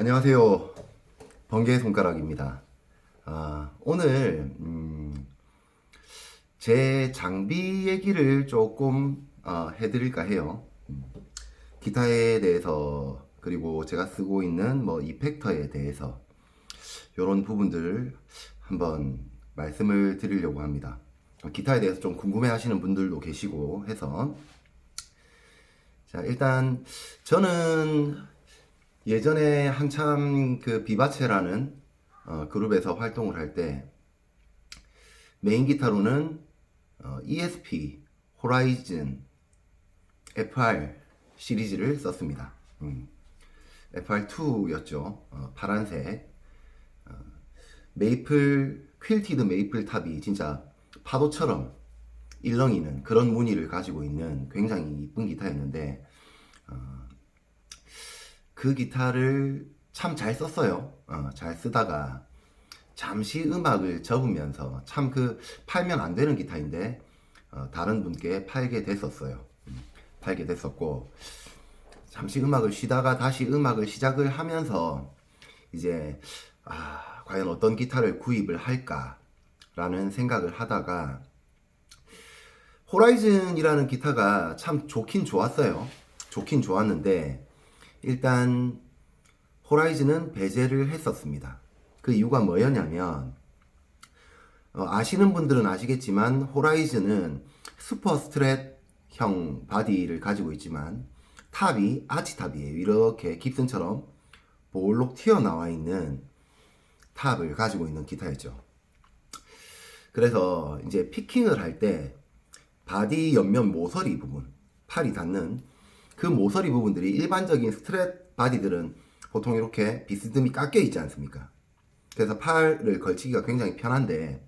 안녕하세요. 번개의 손가락입니다. 아, 오늘 음, 제 장비 얘기를 조금 어, 해드릴까 해요. 음, 기타에 대해서 그리고 제가 쓰고 있는 뭐 이펙터에 대해서 이런 부분들을 한번 말씀을 드리려고 합니다. 어, 기타에 대해서 좀 궁금해하시는 분들도 계시고 해서 자 일단 저는 예전에 한참 그 비바체라는 어, 그룹에서 활동을 할 때 메인 기타로는 어, ESP 호라이즌 FR 시리즈를 썼습니다. 음. FR2였죠. 어, 파란색 어, 메이플 퀼티드 메이플 탑이 진짜 파도처럼 일렁이는 그런 무늬를 가지고 있는 굉장히 이쁜 기타였는데 그 기타를 참 잘 썼어요. 어, 잘 쓰다가 잠시 음악을 접으면서 참 그 팔면 안 되는 기타인데 어, 다른 분께 팔게 됐었어요. 음, 팔게 됐었고 잠시 음악을 쉬다가 다시 음악을 시작을 하면서 이제 아, 과연 어떤 기타를 구입을 할까라는 생각을 하다가 호라이즌이라는 기타가 참 좋긴 좋았어요. 좋긴 좋았는데 일단 호라이즌은 배제를 했었습니다. 그 이유가 뭐였냐면 어, 아시는 분들은 아시겠지만 호라이즌은 슈퍼 스트랩형 바디를 가지고 있지만 탑이 아치탑이에요. 이렇게 깁슨처럼 볼록 튀어나와 있는 탑을 가지고 있는 기타였죠. 그래서 이제 피킹을 할 때 바디 옆면 모서리 부분, 팔이 닿는 그 모서리 부분들이 일반적인 스트랩 바디들은 보통 이렇게 비스듬히 깎여 있지 않습니까? 그래서 팔을 걸치기가 굉장히 편한데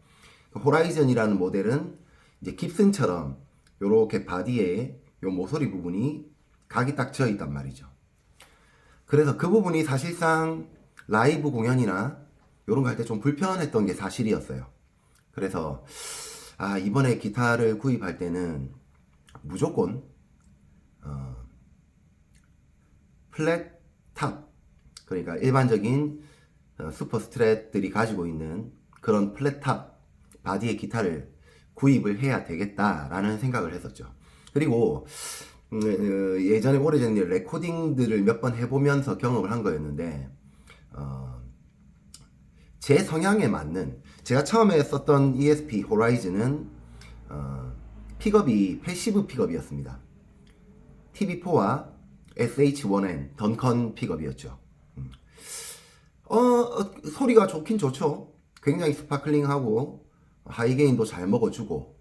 호라이즌이라는 모델은 이제 깁슨처럼 이렇게 바디에 요 모서리 부분이 각이 딱 지어 있단 말이죠. 그래서 그 부분이 사실상 라이브 공연이나 이런 거 할 때 좀 불편했던 게 사실이었어요. 그래서 아 이번에 기타를 구입할 때는 무조건 어, 플랫 탑 그러니까 일반적인 어, 슈퍼 스트랩들이 가지고 있는 그런 플랫 탑 바디의 기타를 구입을 해야 되겠다라는 생각을 했었죠. 그리고 음, 어, 예전에 오래전에 레코딩들을 몇 번 해보면서 경험을 한 거였는데 어, 제 성향에 맞는 제가 처음에 썼던 ESP 호라이즌은 어, 픽업이 패시브 픽업이었습니다. TV4와 SH1N 던컨 픽업이었죠. 음. 어, 어, 소리가 좋긴 좋죠. 굉장히 스파클링하고 하이게인도 잘 먹어주고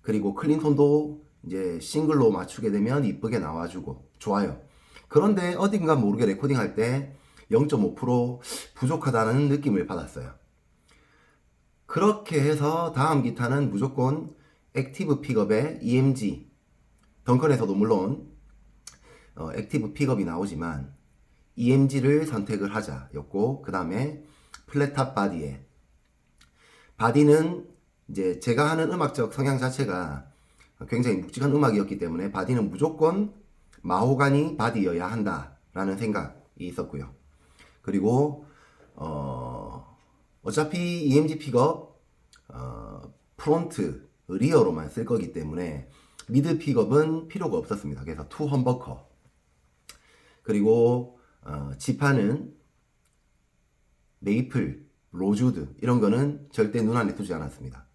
그리고 클린톤도 이제 싱글로 맞추게 되면 이쁘게 나와주고 좋아요. 그런데 어딘가 모르게 레코딩할 때 0.5% 부족하다는 느낌을 받았어요. 그렇게 해서 다음 기타는 무조건 액티브 픽업의 EMG 덩컨에서도 물론 어, 액티브 픽업이 나오지만 EMG를 선택을 하자였고 그 다음에 플랫탑 바디에 바디는 이제 제가 하는 음악적 성향 자체가 굉장히 묵직한 음악이었기 때문에 바디는 무조건 마호가니 바디여야 한다라는 생각이 있었고요. 그리고 어 어차피 EMG 픽업 어 프론트 리어로만 쓸 거기 때문에 미드 픽업은 필요가 없었습니다. 그래서 투 험버커 그리고 어, 지판은 메이플, 로주드 이런 거는 절대 눈 안에 두지 않았습니다.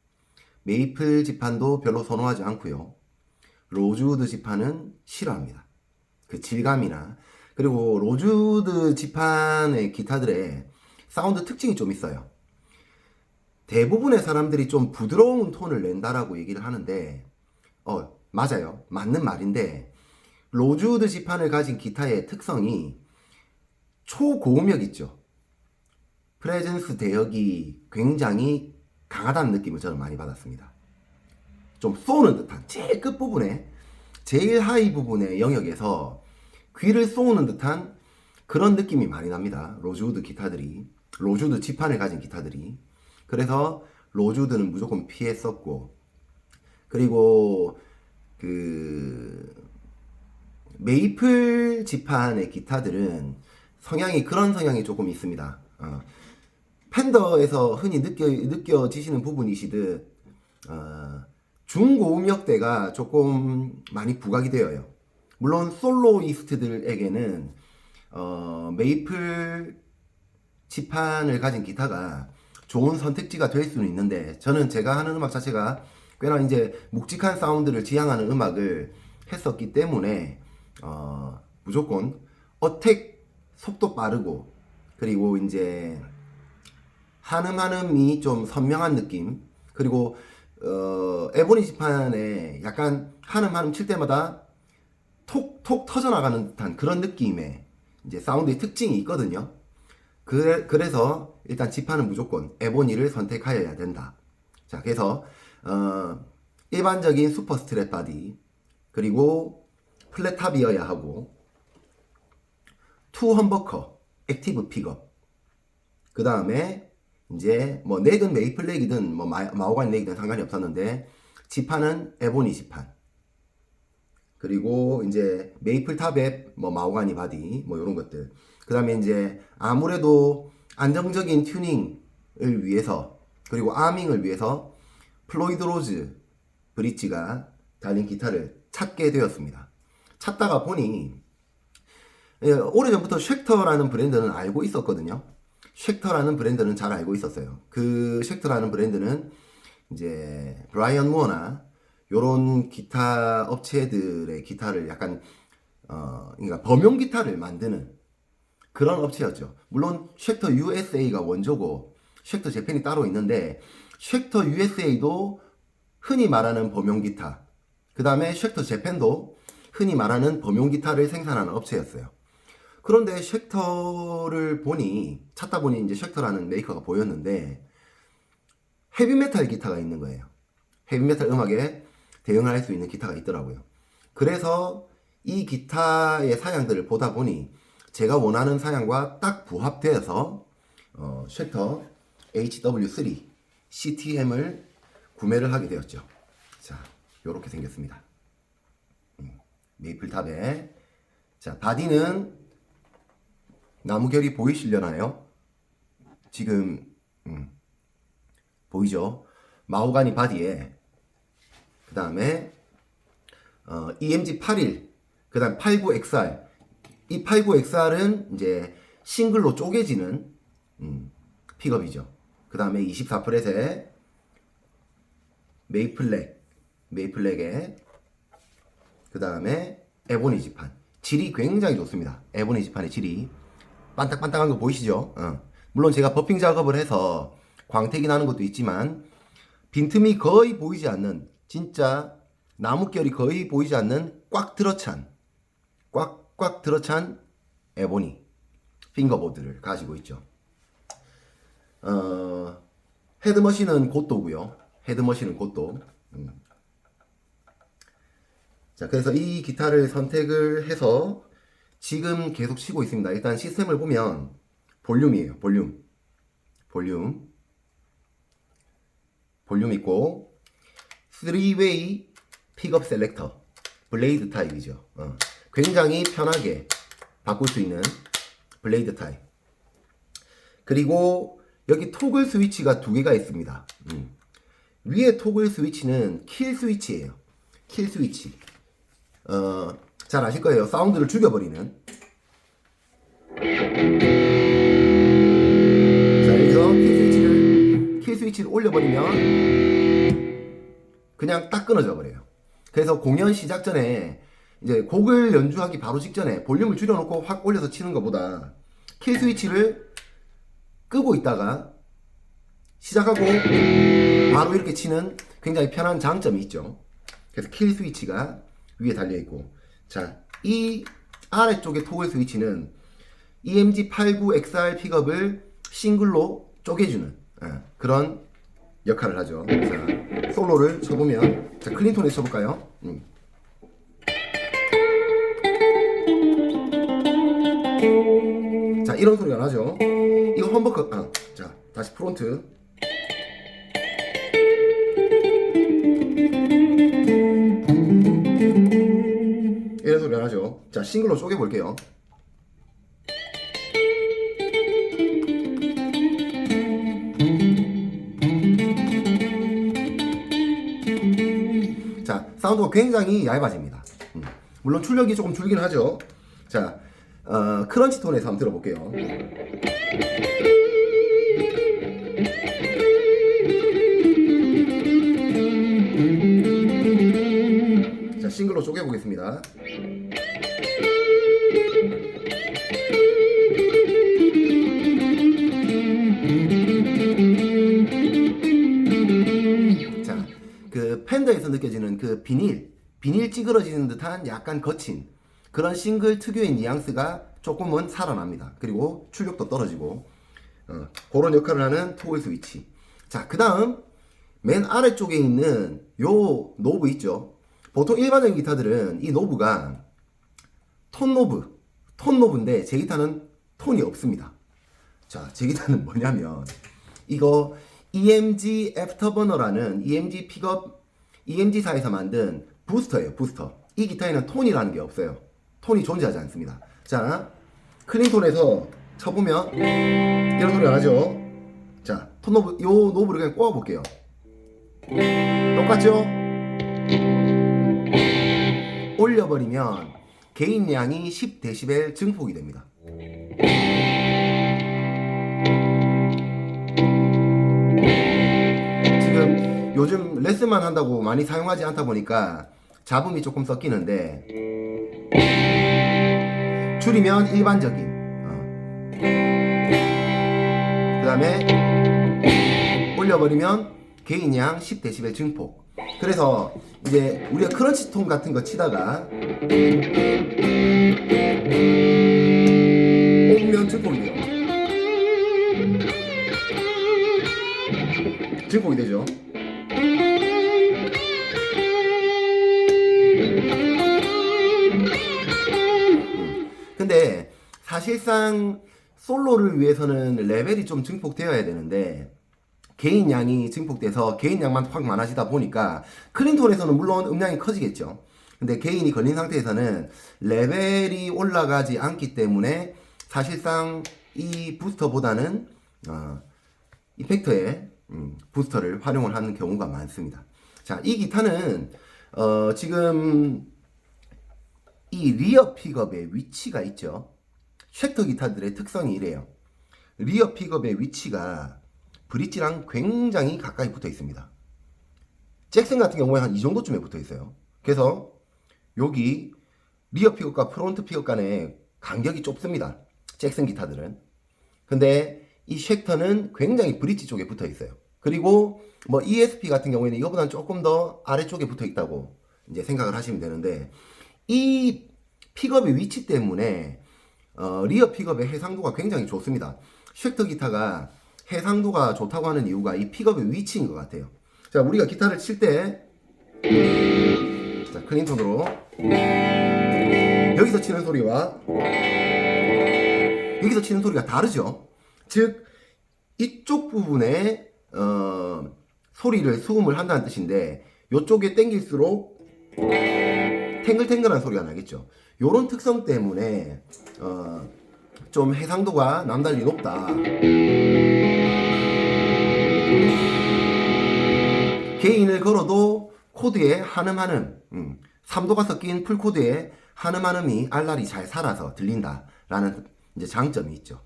메이플 지판도 별로 선호하지 않고요. 로즈우드 지판은 싫어합니다. 그 질감이나 그리고 로즈우드 지판의 기타들의 사운드 특징이 좀 있어요. 대부분의 사람들이 좀 부드러운 톤을 낸다라고 얘기를 하는데 어 맞아요. 맞는 말인데 로즈우드 지판을 가진 기타의 특성이 초고음역 있죠. 프레젠스 대역이 굉장히 강하다는 느낌을 저는 많이 받았습니다. 좀 쏘는 듯한 제일 끝부분에 제일 하이 부분의 영역에서 귀를 쏘는 듯한 그런 느낌이 많이 납니다. 로즈우드 기타들이 로즈우드 지판을 가진 기타들이 그래서 로즈우드는 무조건 피했었고 그리고 그 메이플 지판의 기타들은 성향이 그런 성향이 조금 있습니다. 어, 팬더에서 흔히 느껴 느껴지시는 부분이시듯 어, 중고음역대가 조금 많이 부각이 되어요. 물론 솔로이스트들에게는 어, 메이플 지판을 가진 기타가 좋은 선택지가 될 수는 있는데 저는 제가 하는 음악 자체가 꽤나 이제 묵직한 사운드를 지향하는 음악을 했었기 때문에 어, 무조건 어택 속도 빠르고 그리고 이제 한음 한음이 좀 선명한 느낌 그리고 어, 에보니 지판에 약간 한음 한음 칠 때마다 톡톡 터져나가는 듯한 그런 느낌의 이제 사운드의 특징이 있거든요. 그래, 그래서 일단 지판은 무조건 에보니를 선택하여야 된다. 자, 그래서 어, 일반적인 슈퍼 스트랩 바디 그리고 플랫탑이어야 하고 투 험버커 액티브 픽업. 그 다음에 이제 뭐 넥은 메이플 넥이든 뭐 마, 마호가니 넥이든 상관이 없었는데 지판은 에보니 지판. 그리고 이제 메이플 탑에 뭐 마호가니 바디 뭐 이런 것들. 그 다음에 이제 아무래도 안정적인 튜닝을 위해서 그리고 아밍을 위해서 플로이드 로즈 브릿지가 달린 기타를 찾게 되었습니다. 찾다가 보니 예, 오래전부터 쉑터라는 브랜드는 알고 있었거든요. 쉑터라는 브랜드는 잘 알고 있었어요. 그 쉑터라는 브랜드는 이제 브라이언 무어나 요런 기타 업체들의 기타를 약간 어 그러니까 범용 기타를 만드는 그런 업체였죠. 물론 쉑터 USA가 원조고 쉑터 재팬이 따로 있는데 쉑터 USA도 흔히 말하는 범용 기타 그 다음에 쉑터 재팬도 흔히 말하는 범용 기타를 생산하는 업체였어요. 그런데 쉑터를 보니 찾다 보니 이제 쉑터라는 메이커가 보였는데 헤비메탈 기타가 있는 거예요. 헤비메탈 음악에 대응을 할 수 있는 기타가 있더라고요. 그래서 이 기타의 사양들을 보다 보니 제가 원하는 사양과 딱 부합되어서 어, 쉑터 HW3 CTM을 구매를 하게 되었죠. 자, 이렇게 생겼습니다. 음, 메이플 탑에 자 바디는 나무결이 보이시려나요? 지금 음, 보이죠? 마호가니 바디에 그 다음에 어, EMG 81, 그 다음 89XR 이 89XR은 이제 싱글로 쪼개지는 음, 픽업이죠. 그 다음에 24프렛에 메이플렉, 메이플렉에 그 다음에 에보니 지판. 질이 굉장히 좋습니다. 에보니 지판의 질이 반딱반딱한 거 보이시죠? 어. 물론 제가 버핑 작업을 해서 광택이 나는 것도 있지만 빈틈이 거의 보이지 않는 진짜 나뭇결이 거의 보이지 않는 꽉 들어찬 꽉꽉 들어찬 에보니 핑거보드를 가지고 있죠. 어, 헤드머신은 곧도고요. 헤드머신은 곧도. 음. 자, 그래서 이 기타를 선택을 해서 지금 계속 치고 있습니다. 일단 시스템을 보면 볼륨이에요. 볼륨. 볼륨. 볼륨 있고 3웨이 픽업 셀렉터. 블레이드 타입이죠. 어. 굉장히 편하게 바꿀 수 있는 블레이드 타입. 그리고 여기 토글 스위치가 두 개가 있습니다. 음. 위에 토글 스위치는 킬 스위치예요. 킬 스위치. 어, 잘 아실 거예요. 사운드를 죽여버리는. 자, 여기서 킬 스위치를, 킬 스위치를 올려버리면 그냥 딱 끊어져 버려요. 그래서 공연 시작 전에 이제 곡을 연주하기 바로 직전에 볼륨을 줄여놓고 확 올려서 치는 것보다 킬 스위치를 끄고 있다가 시작하고 바로 이렇게 치는 굉장히 편한 장점이 있죠. 그래서 킬 스위치가 위에 달려 있고 자, 이 아래쪽의 토글 스위치는 EMG 89XR 픽업을 싱글로 쪼개주는 어, 그런 역할을 하죠. 자, 솔로를 쳐보면 자, 클린톤에서 쳐볼까요? 음. 자, 이런 소리가 나죠. 이거 험버커, 아, 자, 다시 프론트. 싱글로 변하죠. 자, 싱글로 쪼개 볼게요. 자, 사운드가 굉장히 얇아집니다. 음. 물론 출력이 조금 줄긴 하죠. 자, 어, 크런치 톤에서 한번 들어볼게요. 자, 싱글로 쪼개보겠습니다. 느껴지는 그 비닐, 비닐 찌그러지는 듯한 약간 거친 그런 싱글 특유의 뉘앙스가 조금은 살아납니다. 그리고 출력도 떨어지고 어, 그런 역할을 하는 토글 스위치. 자, 그 다음 맨 아래쪽에 있는 요 노브 있죠. 보통 일반적인 기타들은 이 노브가 톤 노브, 톤 노브인데 제 기타는 톤이 없습니다. 자, 제 기타는 뭐냐면 이거 EMG 애프터버너라는 EMG 픽업 EMG사에서 만든 부스터예요. 부스터. 이 기타에는 톤이라는 게 없어요. 톤이 존재하지 않습니다. 자, 클린톤에서 쳐보면 이런 소리가 나죠. 자, 톤 노브 요 노브를 그냥 꼽아 볼게요. 똑같죠? 올려버리면 개인량이 10dB 증폭이 됩니다. 요즘 레슨만 한다고 많이 사용하지 않다 보니까 잡음이 조금 섞이는데 줄이면 일반적인 그 다음에 올려버리면 개인량 10dB 증폭. 그래서 이제 우리가 크런치 톤 같은 거 치다가 오면 증폭이 돼요. 증폭이 되죠 사실상 솔로를 위해서는 레벨이 좀 증폭되어야 되는데 개인 양이 증폭돼서 개인 양만 확 많아지다 보니까 클린톤에서는 물론 음량이 커지겠죠. 근데 개인이 걸린 상태에서는 레벨이 올라가지 않기 때문에 사실상 이 부스터보다는 어, 이펙터의 음, 부스터를 활용을 하는 경우가 많습니다. 자, 이 기타는 어, 지금 이 리어 픽업의 위치가 있죠. 쉑터 기타들의 특성이 이래요. 리어 픽업의 위치가 브릿지랑 굉장히 가까이 붙어 있습니다. 잭슨 같은 경우에 한 이 정도쯤에 붙어 있어요. 그래서 여기 리어 픽업과 프론트 픽업 간의 간격이 좁습니다. 잭슨 기타들은. 근데 이 쉑터는 굉장히 브릿지 쪽에 붙어 있어요. 그리고 뭐 ESP 같은 경우에는 이거보다는 조금 더 아래쪽에 붙어 있다고 이제 생각을 하시면 되는데 이 픽업의 위치 때문에 어, 리어 픽업의 해상도가 굉장히 좋습니다. 쉑터 기타가 해상도가 좋다고 하는 이유가 이 픽업의 위치인 것 같아요. 자, 우리가 기타를 칠 때, 자, 클린 톤으로 여기서 치는 소리와 여기서 치는 소리가 다르죠. 즉, 이쪽 부분에 어, 소리를 수음을 한다는 뜻인데, 이쪽에 당길수록 탱글탱글한 소리가 나겠죠. 요런 특성 때문에 어, 좀 해상도가 남달리 높다. 개인을 걸어도 코드에 한음 한음, 음, 3도가 섞인 풀코드에 한음 한음이 알랄이 잘 살아서 들린다라는 이제 장점이 있죠.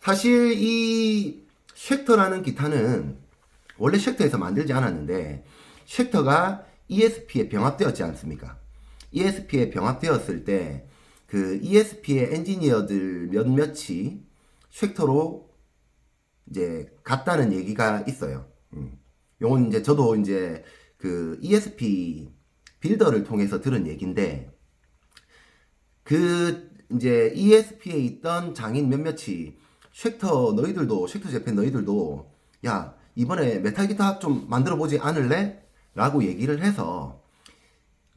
사실 이 쉑터라는 기타는 원래 쉑터에서 만들지 않았는데 쉑터가 ESP에 병합되었지 않습니까? ESP에 병합되었을 때 그 ESP의 엔지니어들 몇몇이 쉑터로 이제 갔다는 얘기가 있어요. 음. 요건 이제 저도 이제 그 ESP 빌더를 통해서 들은 얘기인데 그 이제 ESP에 있던 장인 몇몇이 쉑터 너희들도 쉑터 재팬 너희들도 야 이번에 메탈 기타 좀 만들어 보지 않을래? 라고 얘기를 해서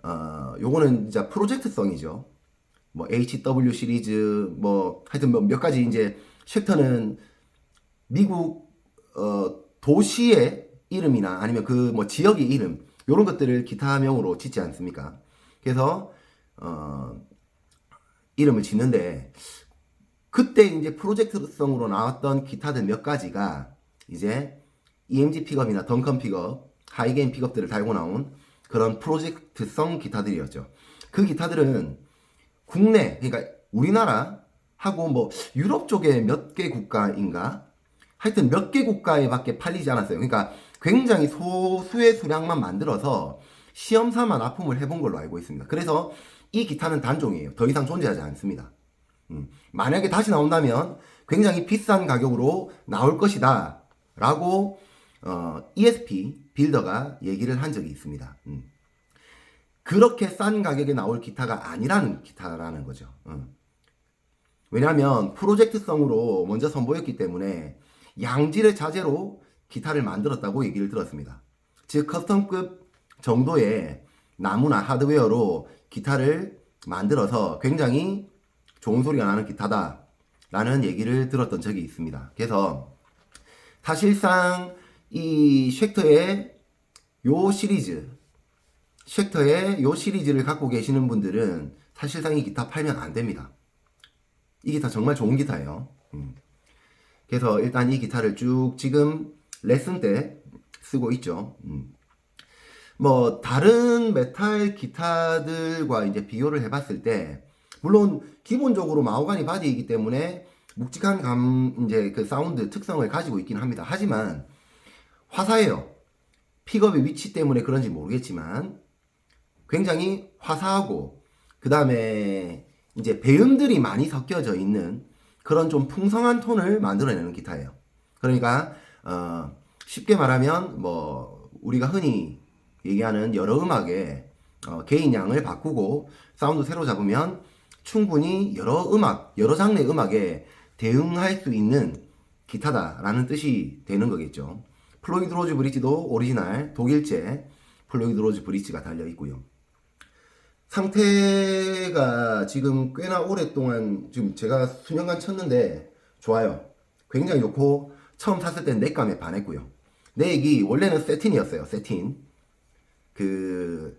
어 요거는 진짜 프로젝트성이죠. 뭐 HW 시리즈 뭐 하여튼 뭐 몇 가지 이제 쉑터는 미국 어 도시의 이름이나 아니면 그 뭐 지역의 이름 요런 것들을 기타명으로 짓지 않습니까? 그래서 어 이름을 짓는데 그때 이제 프로젝트성으로 나왔던 기타들 몇 가지가 이제 EMG 픽업이나 덩컨 픽업, 하이게인 픽업들을 달고 나온 그런 프로젝트성 기타들이었죠. 그 기타들은 국내, 그러니까 우리나라 하고 뭐 유럽 쪽에 몇 개 국가인가? 하여튼 몇 개 국가에 밖에 팔리지 않았어요. 그러니까 굉장히 소수의 수량만 만들어서 시험 삼아 납품을 해본 걸로 알고 있습니다. 그래서 이 기타는 단종이에요. 더 이상 존재하지 않습니다. 음, 만약에 다시 나온다면 굉장히 비싼 가격으로 나올 것이다. 라고 어, ESP 빌더가 얘기를 한 적이 있습니다. 음. 그렇게 싼 가격에 나올 기타가 아니라는 기타라는 거죠. 음. 왜냐하면 프로젝트성으로 먼저 선보였기 때문에 양질의 자재로 기타를 만들었다고 얘기를 들었습니다. 즉 커스텀급 정도의 나무나 하드웨어로 기타를 만들어서 굉장히 좋은 소리가 나는 기타다 라는 얘기를 들었던 적이 있습니다. 그래서 사실상 이 쉑터의 요 시리즈 쉑터의 요 시리즈를 갖고 계시는 분들은 사실상 이 기타 팔면 안 됩니다. 이 기타 정말 좋은 기타예요. 음. 그래서 일단 이 기타를 쭉 지금 레슨 때 쓰고 있죠. 음. 뭐 다른 메탈 기타들과 이제 비교를 해봤을 때 물론 기본적으로 마호가니 바디이기 때문에 묵직한 감 이제 그 사운드 특성을 가지고 있긴 합니다. 하지만 화사해요. 픽업의 위치 때문에 그런지 모르겠지만 굉장히 화사하고 그 다음에 이제 배음들이 많이 섞여져 있는 그런 좀 풍성한 톤을 만들어내는 기타예요. 그러니까 어, 쉽게 말하면 뭐 우리가 흔히 얘기하는 여러 음악의 어, 개인 양을 바꾸고 사운드 새로 잡으면 충분히 여러 음악, 여러 장르의 음악에 대응할 수 있는 기타다라는 뜻이 되는 거겠죠. 플로이드 로즈 브릿지도 오리지널 독일제 플로이드 로즈 브릿지가 달려 있고요. 상태가 지금 꽤나 오랫동안 지금 제가 수년간 쳤는데 좋아요. 굉장히 좋고 처음 샀을 땐 넥감에 반했고요. 넥이 원래는 세틴이었어요. 세틴. 그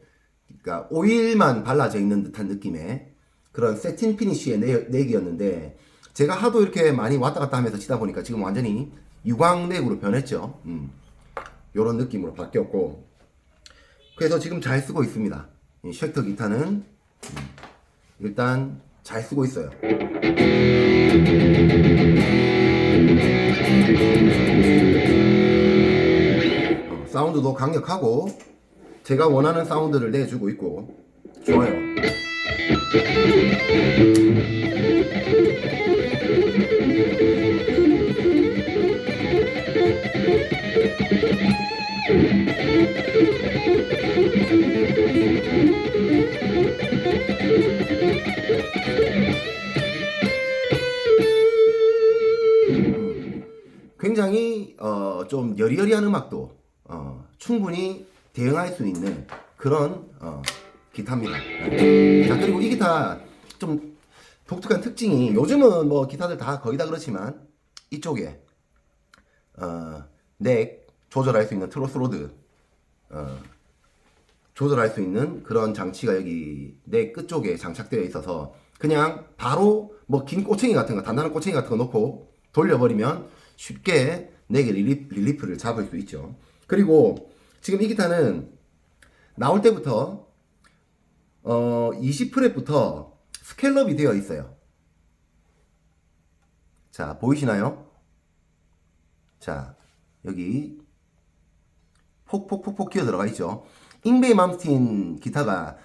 그러니까 오일만 발라져 있는 듯한 느낌의 그런 세틴 피니쉬의 넥- 넥이었는데 제가 하도 이렇게 많이 왔다 갔다 하면서 치다 보니까 지금 완전히 유광 넥으로 변했죠. 음. 요런 느낌으로 바뀌었고 그래서 지금 잘 쓰고 있습니다. 이 쉑터 기타는 음, 일단 잘 쓰고 있어요. 어, 사운드도 강력하고 제가 원하는 사운드를 내주고 있고 좋아요. 어, 좀 여리여리한 음악도 어, 충분히 대응할 수 있는 그런 어, 기타입니다. 네. 자 그리고 이 기타 좀 독특한 특징이 요즘은 뭐 기타들 다 거의 다 그렇지만 이쪽에 어, 넥 조절할 수 있는 트로스 로드 어, 조절할 수 있는 그런 장치가 여기 내 끝쪽에 장착되어 있어서 그냥 바로 뭐 긴 꼬챙이 같은 거 단단한 꼬챙이 같은 거 놓고 돌려버리면 쉽게 넥의 릴리, 릴리 프를 잡을 수 있죠 그리고 지금 이 기타는 나올 때부터 어 20프렛부터 스캘럽이 되어 있어요 자 보이시나요? 자 여기 폭폭폭폭 기어 들어가 있죠. 잉베이 맘스틴 기타가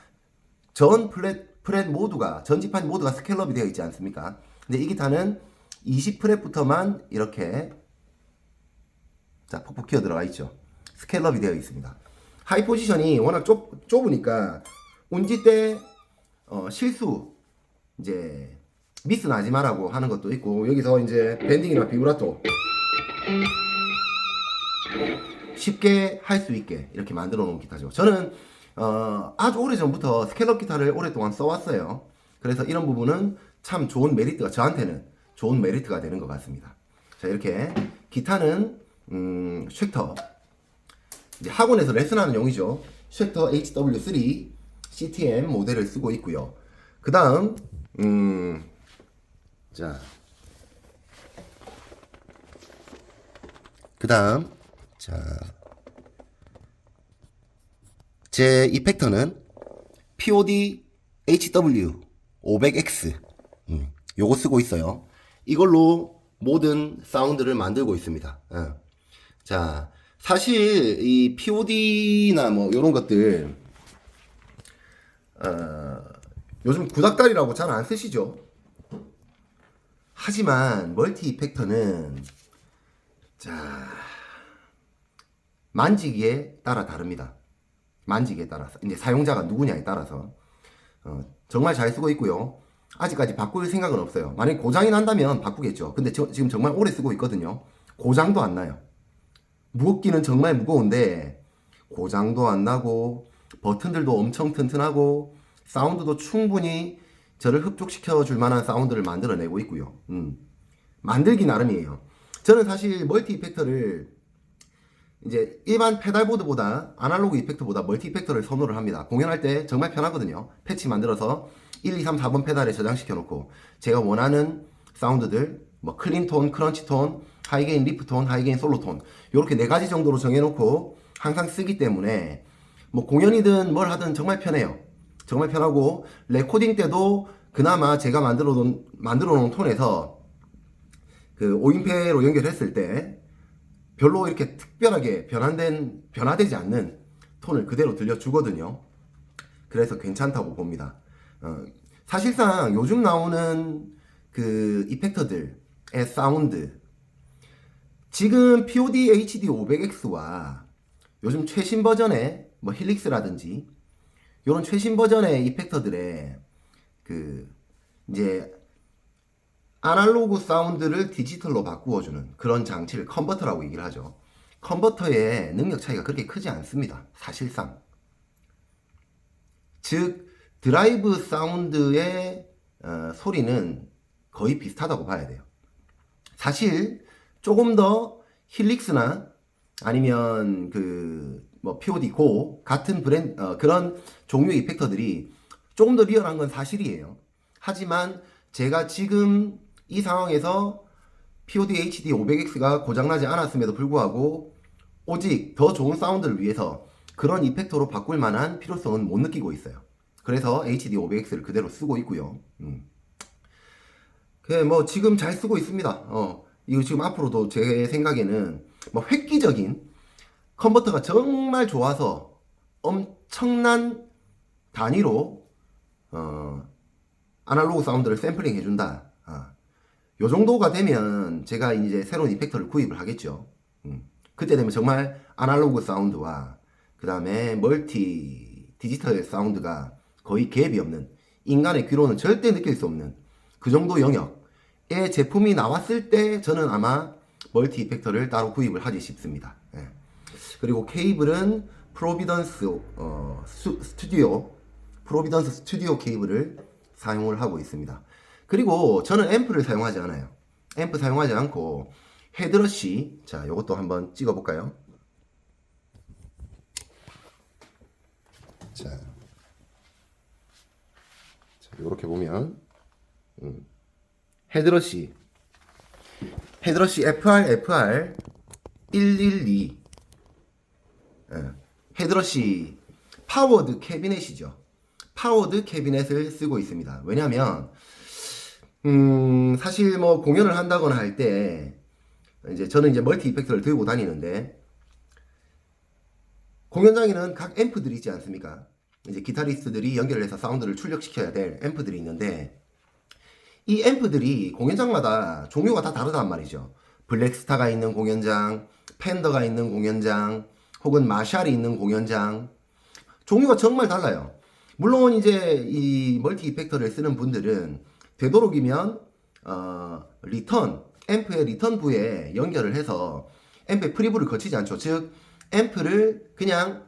전 플랫 프렛 모두가 전지판 모두가 스케일업이 되어 있지 않습니까? 근데 이 기타는 20프렛부터만 이렇게 자 폭폭 기어 들어가 있죠. 스케일업이 되어 있습니다. 하이 포지션이 워낙 좁, 좁으니까 운지 때 어, 실수 이제 미스 나지 말라고 하는 것도 있고 여기서 이제 밴딩이나 비브라토 쉽게 할 수 있게 이렇게 만들어 놓은 기타죠. 저는 어, 아주 오래 전부터 스케일업 기타를 오랫동안 써왔어요. 그래서 이런 부분은 참 좋은 메리트가 저한테는 좋은 메리트가 되는 것 같습니다. 자 이렇게 기타는 음, 쉑터 이제 학원에서 레슨하는 용이죠. 쉑터 HW3 CTM 모델을 쓰고 있고요. 그 다음 음, 자. 그 다음, 자. 제 이펙터는 POD HW 500X 음, 요거 쓰고 있어요. 이걸로 모든 사운드를 만들고 있습니다. 어. 자, 사실 이 POD나 뭐 이런 것들 어, 요즘 구닥다리라고 잘 안 쓰시죠? 하지만 멀티 이펙터는 자 만지기에 따라 다릅니다. 만지기에 따라서 이제 사용자가 누구냐에 따라서 어, 정말 잘 쓰고 있고요. 아직까지 바꿀 생각은 없어요. 만약 고장이 난다면 바꾸겠죠. 근데 저, 지금 정말 오래 쓰고 있거든요. 고장도 안 나요. 무겁기는 정말 무거운데 고장도 안 나고 버튼들도 엄청 튼튼하고 사운드도 충분히 저를 흡족시켜 줄 만한 사운드를 만들어내고 있고요. 음. 만들기 나름이에요. 저는 사실 멀티 이펙터를 이제 일반 페달보드보다 아날로그 이펙터보다 멀티 이펙터를 선호를 합니다. 공연할 때 정말 편하거든요. 패치 만들어서 1, 2, 3, 4번 페달에 저장시켜 놓고 제가 원하는 사운드들 뭐 클린 톤, 크런치 톤, 하이게인 리프 톤, 하이게인 솔로 톤 이렇게 네 가지 정도로 정해 놓고 항상 쓰기 때문에 뭐 공연이든 뭘 하든 정말 편해요. 정말 편하고 레코딩 때도 그나마 제가 만들어 놓은 만들어 놓은 톤에서 그 5인패로 연결했을 때 별로 이렇게 특별하게 변환된 변화되지 않는 톤을 그대로 들려주거든요. 그래서 괜찮다고 봅니다. 어, 사실상 요즘 나오는 그 이펙터들의 사운드 지금 POD HD 500X와 요즘 최신 버전의 뭐 힐릭스라든지 이런 최신 버전의 이펙터들의 그 이제 아날로그 사운드를 디지털로 바꾸어주는 그런 장치를 컨버터라고 얘기를 하죠. 컨버터의 능력 차이가 그렇게 크지 않습니다. 사실상. 즉, 드라이브 사운드의 어, 소리는 거의 비슷하다고 봐야 돼요. 사실 조금 더 힐릭스나 아니면 그 뭐 POD 고 같은 브랜드 어, 그런 종류의 이펙터들이 조금 더 리얼한 건 사실이에요. 하지만 제가 지금 이 상황에서 POD HD 500X가 고장나지 않았음에도 불구하고 오직 더 좋은 사운드를 위해서 그런 이펙터로 바꿀 만한 필요성은 못 느끼고 있어요. 그래서 HD 500X를 그대로 쓰고 있고요. 음. 그뭐 지금 잘 쓰고 있습니다. 어, 이거 지금 앞으로도 제 생각에는 뭐 획기적인 컨버터가 정말 좋아서 엄청난 단위로 어, 아날로그 사운드를 샘플링 해준다. 아, 요 정도가 되면 제가 이제 새로운 이펙터를 구입을 하겠죠. 음. 그때 되면 정말 아날로그 사운드와 그 다음에 멀티 디지털 사운드가 거의 갭이 없는 인간의 귀로는 절대 느낄 수 없는 그 정도 영역 의 제품이 나왔을 때 저는 아마 멀티 이펙터를 따로 구입을 하지 싶습니다. 예. 그리고 케이블은 프로비던스 어, 수, 스튜디오 프로비던스 스튜디오 케이블을 사용을 하고 있습니다. 그리고 저는 앰프를 사용하지 않아요. 앰프 사용하지 않고 헤드러시 자 이것도 한번 찍어 볼까요? 자, 자 이렇게 보면 음, 헤드러시 헤드러시 FR FR 112 예, 헤드러시 파워드 캐비넷이죠. 파워드 캐비넷을 쓰고 있습니다. 왜냐하면 음, 사실 뭐 공연을 한다거나 할 때 이제 저는 이제 멀티 이펙터를 들고 다니는데 공연장에는 각 앰프들이 있지 않습니까? 이제 기타리스트들이 연결을 해서 사운드를 출력시켜야 될 앰프들이 있는데 이 앰프들이 공연장마다 종류가 다 다르단 말이죠. 블랙스타가 있는 공연장, 팬더가 있는 공연장, 혹은 마샬이 있는 공연장 종류가 정말 달라요. 물론 이제 이 멀티 이펙터를 쓰는 분들은 되도록이면 어, 리턴 앰프의 리턴 부에 연결을 해서 앰프의 프리브를 거치지 않죠. 즉 앰프를 그냥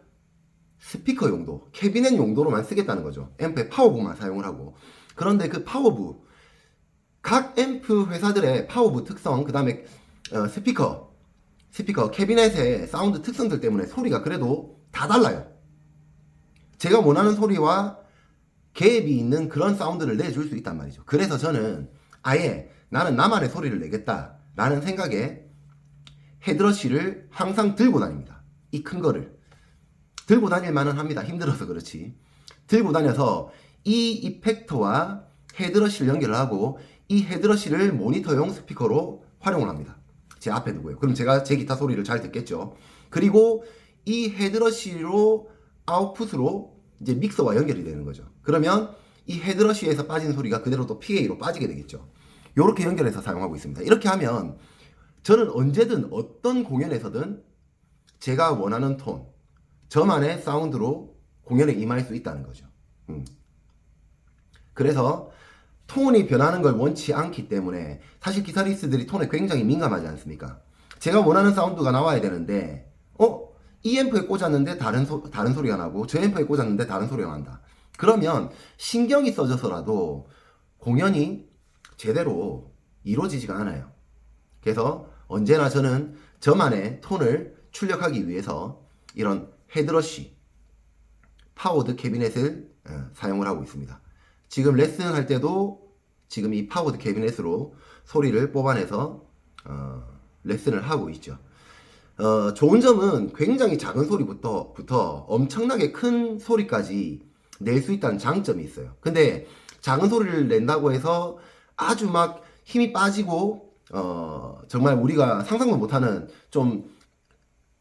스피커 용도, 캐비넷 용도로만 쓰겠다는 거죠. 앰프의 파워부만 사용을 하고. 그런데 그 파워부, 각 앰프 회사들의 파워부 특성, 그 다음에 어, 스피커, 스피커, 캐비넷의 사운드 특성들 때문에 소리가 그래도 다 달라요. 제가 원하는 소리와 갭이 있는 그런 사운드를 내줄 수 있단 말이죠. 그래서 저는 아예 나는 나만의 소리를 내겠다 라는 생각에 헤드러시를 항상 들고 다닙니다. 이 큰 거를. 들고 다닐만은 합니다. 힘들어서 그렇지. 들고 다녀서 이 이펙터와 헤드러시를 연결을 하고 이 헤드러시를 모니터용 스피커로 활용을 합니다. 제 앞에 두고요. 그럼 제가 제 기타 소리를 잘 듣겠죠. 그리고 이 헤드러시로 아웃풋으로 이제 믹서와 연결이 되는 거죠. 그러면 이 헤드러시에서 빠지는 소리가 그대로 또 PA로 빠지게 되겠죠. 이렇게 연결해서 사용하고 있습니다. 이렇게 하면 저는 언제든 어떤 공연에서든 제가 원하는 톤, 저만의 사운드로 공연에 임할 수 있다는 거죠. 음. 그래서 톤이 변하는 걸 원치 않기 때문에 사실 기타리스트들이 톤에 굉장히 민감하지 않습니까? 제가 원하는 사운드가 나와야 되는데, 어? 이 앰프에 꽂았는데 다른 소, 다른 소리가 나고 저 앰프에 꽂았는데 다른 소리가 난다. 그러면 신경이 써져서라도 공연이 제대로 이루어지지가 않아요. 그래서 언제나 저는 저만의 톤을 출력하기 위해서 이런 헤드러쉬, 파워드 캐비넷을 어, 사용을 하고 있습니다. 지금 레슨 할 때도 지금 이 파워드 캐비넷으로 소리를 뽑아내서 어, 레슨을 하고 있죠. 어, 좋은 점은 굉장히 작은 소리부터 부터 엄청나게 큰 소리까지 낼 수 있다는 장점이 있어요. 근데 작은 소리를 낸다고 해서 아주 막 힘이 빠지고 어, 정말 우리가 상상도 못하는 좀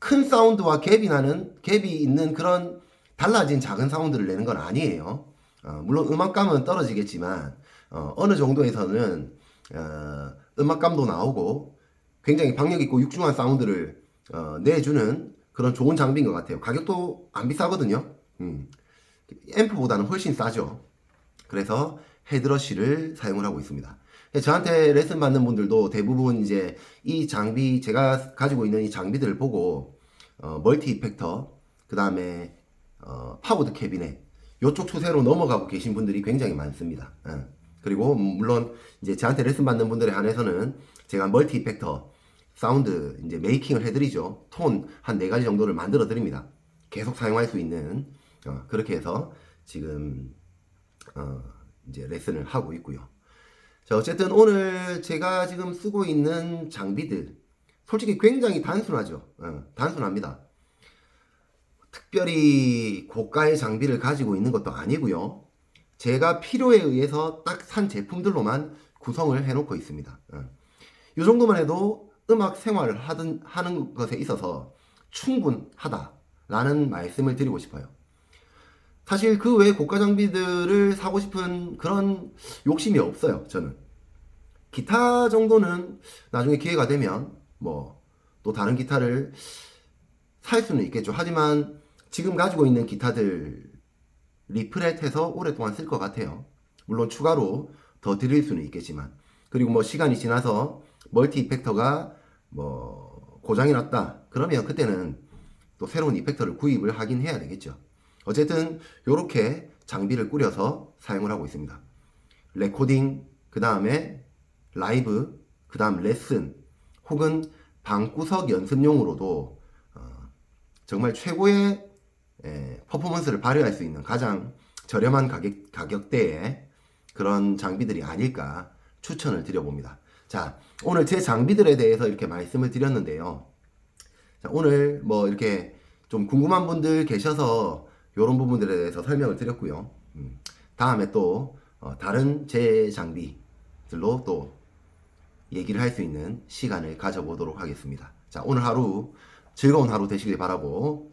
큰 사운드와 갭이 나는 갭이 있는 그런 달라진 작은 사운드를 내는 건 아니에요. 어, 물론 음악감은 떨어지겠지만 어, 느 정도에서는 어, 음악감도 나오고 굉장히 박력 있고 육중한 사운드를 어, 내주는 그런 좋은 장비인 것 같아요. 가격도 안 비싸거든요. 음. 앰프보다는 훨씬 싸죠. 그래서 헤드러쉬를 사용을 하고 있습니다. 저한테 레슨 받는 분들도 대부분 이제 이 장비 제가 가지고 있는 이 장비들을 보고 어, 멀티 이펙터 그 다음에 어, 파워드 캐비넷 요쪽 추세로 넘어가고 계신 분들이 굉장히 많습니다. 예. 그리고 물론 이제 저한테 레슨 받는 분들에 한해서는 제가 멀티 이펙터 사운드 이제 메이킹을 해드리죠. 톤 한 네 가지 정도를 만들어 드립니다. 계속 사용할 수 있는 어, 그렇게 해서 지금 어, 이제 레슨을 하고 있고요. 자 어쨌든 오늘 제가 지금 쓰고 있는 장비들 솔직히 굉장히 단순하죠. 어, 단순합니다. 특별히 고가의 장비를 가지고 있는 것도 아니고요. 제가 필요에 의해서 딱 산 제품들로만 구성을 해놓고 있습니다. 어. 이 정도만 해도 음악 생활을 하든 하는 것에 있어서 충분하다라는 말씀을 드리고 싶어요. 사실 그 외에 고가 장비들을 사고 싶은 그런 욕심이 없어요. 저는 기타 정도는 나중에 기회가 되면 뭐 또 다른 기타를 살 수는 있겠죠. 하지만 지금 가지고 있는 기타들 리프렛해서 오랫동안 쓸 것 같아요. 물론 추가로 더 드릴 수는 있겠지만 그리고 뭐 시간이 지나서 멀티 이펙터가 뭐 고장이 났다 그러면 그때는 또 새로운 이펙터를 구입을 하긴 해야 되겠죠. 어쨌든 이렇게 장비를 꾸려서 사용을 하고 있습니다. 레코딩 그 다음에 라이브 그 다음 레슨 혹은 방구석 연습용으로도 어, 정말 최고의 에, 퍼포먼스를 발휘할 수 있는 가장 저렴한 가격, 가격대의 그런 장비들이 아닐까 추천을 드려봅니다. 자, 오늘 제 장비들에 대해서 이렇게 말씀을 드렸는데요. 자, 오늘 뭐 이렇게 좀 궁금한 분들 계셔서 이런 부분들에 대해서 설명을 드렸고요. 음, 다음에 또 어, 다른 제 장비들로 또 얘기를 할 수 있는 시간을 가져보도록 하겠습니다. 자, 오늘 하루 즐거운 하루 되시길 바라고